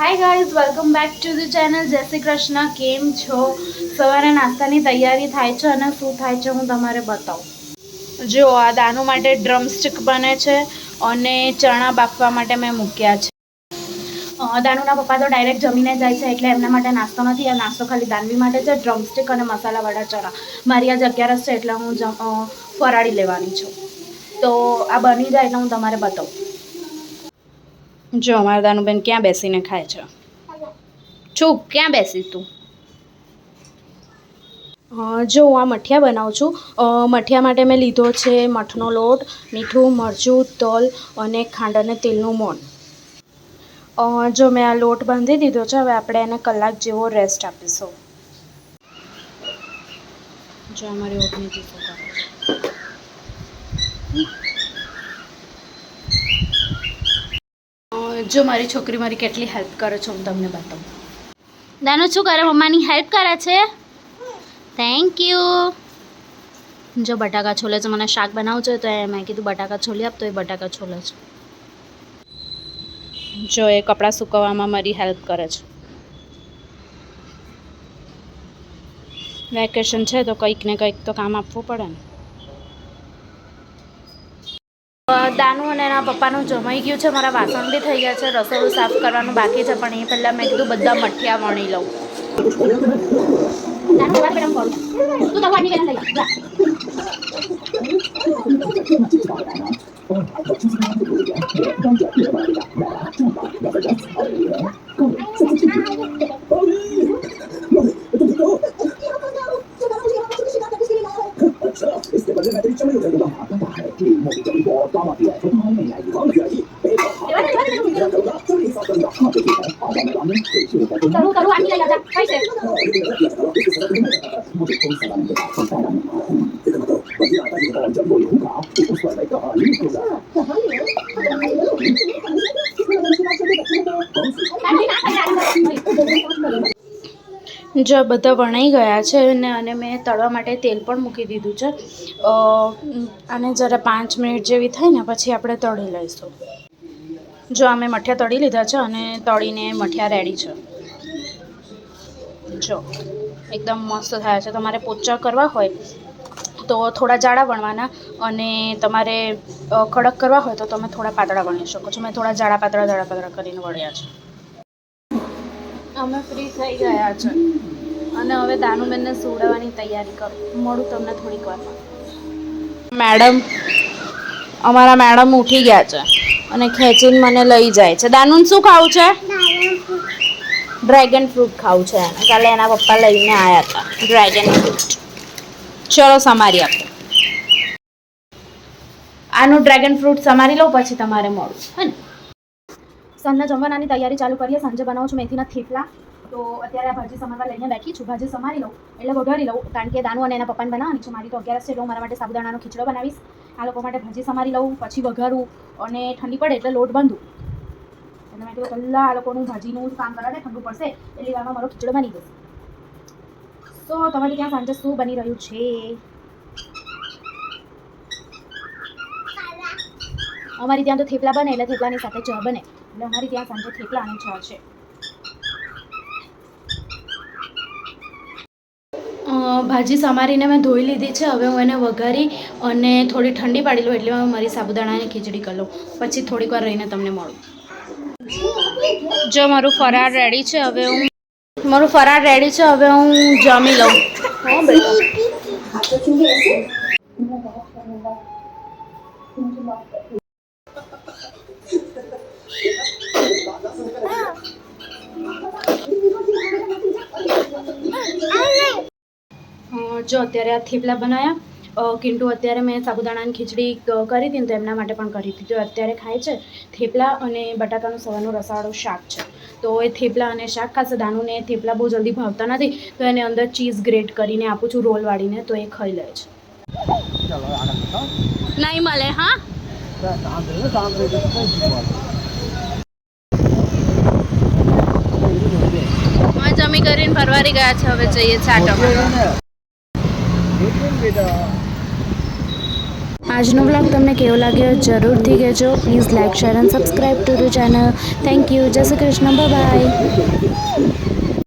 Hi guys welcome back to the channel Jai Shri Krishna. કેમ છો? સવારે નાસ્તાની તૈયારી થાય છે અને શું થાય છે હું તમારે બતાવું. જો, આ દાનું માટે ડ્રમસ્ટિક બને છે અને ચણા બાફવા માટે મેં મૂક્યા છે. દાનુના પપ્પા તો ડાયરેક્ટ જમીને જાય છે એટલે એમના માટે નાસ્તો નથી. આ નાસ્તો ખાલી દાનવી માટે છે ડ્રમસ્ટિક અને મસાલાવાળા ચણા. મારી આજ અગિયારસ છે એટલે હું ફરાળી લેવાની છું. તો આ બની જાય એટલે હું તમારે બતાવું. જો, અમારા દાનુબેન ક્યાં બેસીને ખાય છે? ચૂપ ક્યાં બેસી તું? જો, હું આ મઠિયા બનાવું છું. મઠિયા માટે મેં લીધો છે મઠનો લોટ, મીઠું, મરચું, તલ અને ખાંડ અને તેલનું મોણ. જો, મેં આ લોટ બાંધી દીધો છે, હવે આપણે એને કલાક જેવો રેસ્ટ આપીશું. જો, અમારી ઓટની ચીસો કરે છે અ, જો મારી છોકરી મારી કેટલી હેલ્પ કરે છે, હું તમને બતાવું. દાનો શું કરે મમ્માની હેલ્પ કરે છે? થેન્ક યુ જો બટાકા છોલે છે, મને શાક બનાવવું છે તો મેં કીધું બટાકા છોલી આપતો, એ બટાકા છોલે છે. જો એ કપડાં સુકવવામાં મારી હેલ્પ કરે છે. વેકેશન છે, તો કંઈક ને કંઈક તો કામ આપવું પડે ને. દાનુ અને એના પપ્પાનું જમાઈ ગયું છે, મારા વાસણ બી થઈ ગયા છે, રસોડું સાફ કરવાનું બાકી છે, પણ એ પહેલાં મેં કીધું બધા મઠિયા વણી લઉં. 是没赢过加拿大，他们还没赢过加拿大。走路走路，安静点，要得，开始。જો બધા વણાઈ ગયા છે અને અને મેં તળવા માટે તેલ પણ મૂકી દીધું છે. અને જરા પાંચ મિનિટ જેવી થાય ને પછી આપણે તળી લઈશું. જો અમે મઠિયા તળી લીધા છે અને તળીને મઠિયા રેડી છે. જો, એકદમ મસ્ત થયા છે. તમારે પોચા કરવા હોય તો થોડા જાડા વણવાના અને તમારે કડક કરવા હોય તો તમે થોડા પાતળા વણી શકો છો. મેં થોડા જાડા પાતળા જાડા પાતળા કરીને વળ્યા છે. અમે ફ્રી થઈ ગયા છે. અને હવે દાનુબેનને સુવડાવવાની તૈયારી કરું. મળું તમને થોડીક વારમાં. મેડમ અમારા મેડમ ઉઠી ગયા છે અને ખેંચીને મને લઈ જાય છે. દાનુન શું ખાવું છે? ડ્રેગન ફ્રૂટ ખાવું છે. એને કાલે એના પપ્પા લઈને આવ્યા હતા. Dragon fruit. ચલો સમારી આપો. આનું ડ્રેગન ફ્રૂટ સમારી લઉં પછી તમારે મળું હે ને? સાંજના જમવાનાની તૈયારી ચાલુ કરીએ. સાંજે બનાવું છું મેથીના થેપલા. તો અત્યારે આ ભાજી સમારવા લઈને બેઠી છું. ભાજી સમારી લઉં, એટલે વઘારી લઉં. કારણ કે દાનું અને એના પપ્પાને બનાવવાની છે. મારી તો અગિયારસ છે એટલે હું મારા માટે સાબુદાણાનો ખીચડો બનાવીશ. આ લોકો માટે ભાજી સમારી લઉં, પછી વઘારું અને ઠંડી પડે એટલે લોટ બાંધું. એટલે મેં કીધું પહેલાં આ લોકોનું ભાજીનું કામ કરાવે, ઠંડુ પડશે, એટલે વારમાં મારો ખીચડો બની જશે. તો તમારે ત્યાં સાંજે શું બની રહ્યું છે? અમારી ત્યાં તો થેપલા બને, એટલે થેપલાની સાથે ચા બને. એટલે અમારી ત્યાં સાંજે થેપલા અને ચા છે. ભાજી સમારીને મેં ધોઈ લીધી છે. હવે હું એને વઘારી અને થોડી ઠંડી પાડી લઉં એટલે હું મારી સાબુદાણાની ખીચડી કરી લઉં. પછી થોડીક વાર રહીને તમને મળું. જો, મારું ફરાળ રેડી છે. હવે હું મારું ફરાળ રેડી છે. હવે હું જમી લઉં. જો અત્યારે આ થેપલા બનાવ્યા કિંટુ અત્યારે મેં સાબુદાણાની ખીચડી કરી હતી ને તો એમના માટે પણ કરી હતી. તો અત્યારે ખાય છે થેપલા અને બટાકાનું સવારનું રસાવાળું શાક છે. તો એ થેપલા અને શાક ખાશે. દાનુને થેપલા બહુ જલ્દી ભાવતા નથી તો એને અંદર ચીઝ ગ્રેટ કરીને આપું છું રોલ વાળીને તો એ ખાઈ લે છે. નહીં મળે હા? જમી કરીને ભરવારી ગયા છે હવે જઈએ ચાટો આજનો બ્લોગ તમને કેવો લાગ્યો? જરૂરથી કહેજો. Please like share and subscribe to channel thank you Jai Shri Krishna. By